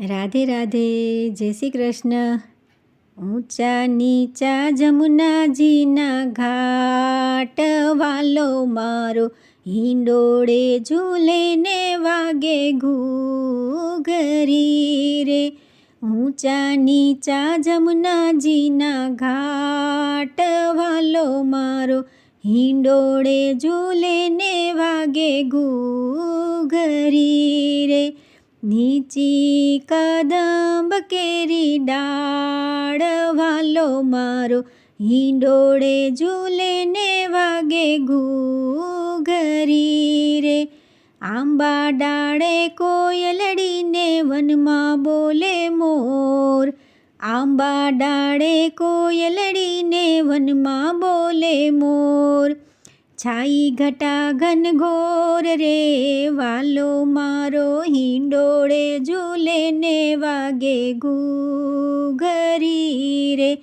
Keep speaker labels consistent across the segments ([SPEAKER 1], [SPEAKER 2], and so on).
[SPEAKER 1] રાધે રાધે, જય શ્રી કૃષ્ણ. ઊંચા નીચા જમુનાજીના ઘાટ વાલો મારો હિંડોળે ઝૂલે ને વાગે ઘૂઘરી રે. ઊંચા નીચા જમુનાજીના ઘાટ વાલો મારો હિંડોળે ઝૂલે ને વાગે ઘૂઘરી નીચી કદંબ કેરી ડાળ વાલો મારો, હિંડોળે ઝૂલે ને વાગે ઘૂઘરી રે. આંબા ડાળે કોયલડીને વનમાં બોલે મોર, આંબા ડાળે કોયલડીને વનમાં બોલે મોર. છાઈ ઘટા ઘન ઘોર રે, વાલો મારો હિંડોળે ઝૂલે ને વાગે ઘૂઘરી રે.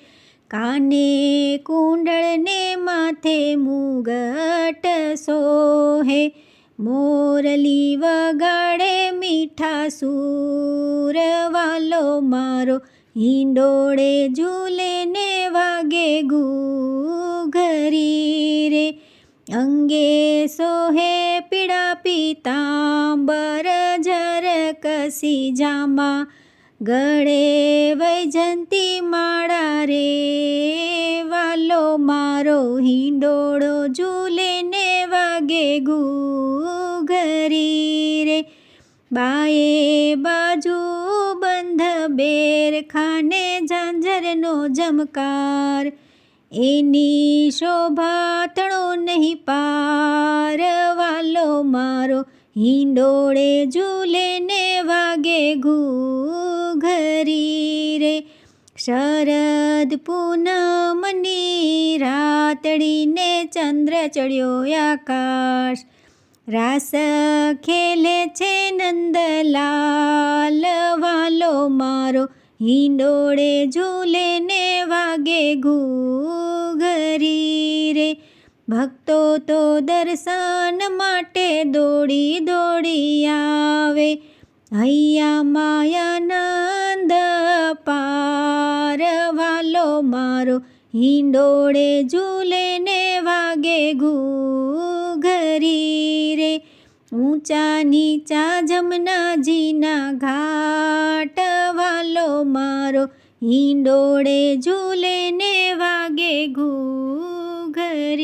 [SPEAKER 1] કાને કુંડળને માથે મુગટ સોહે, મોરલી વગાડે મીઠા સૂર, વાલો મારો હિંડોળે ઝૂલે ને વાગે ઘૂઘરી રે અંગે સોહે પીડા પીતાંબર જર કસી જામા. ગળે વૈજંતી માળા રે, વાલો મારો હિંડોળો ઝૂલે ને વાગે ઘરી રે. બાએ બાજુ બંધ બેર ખાને ઝાંઝરનો જમકાર એની શોભા તણો નહીં પાર વાલો મારો. હિંડોળે ઝૂલે ને વાગે ઘૂઘરી રે. શરદ પૂનમની રાતડીને ચંદ્ર ચડ્યો આકાશ. રાસ ખેલે છે નંદલાલ વાલો મારો. હિંડોળે ઝૂલે ને વાગે ઘૂઘરી રે. ભક્તો તો દર્શન માટે દોડી દોડી આવે. હૈયા માયાનંદ પાર વાલો મારો, હિંડોળે ઝૂલે ને વાગે ઘૂઘરી રે. ઊંચા નીચા જમનાજીના ઘાટ વાલો મારો હિંડોળે ઝૂલે ને વાગે ઘૂઘરી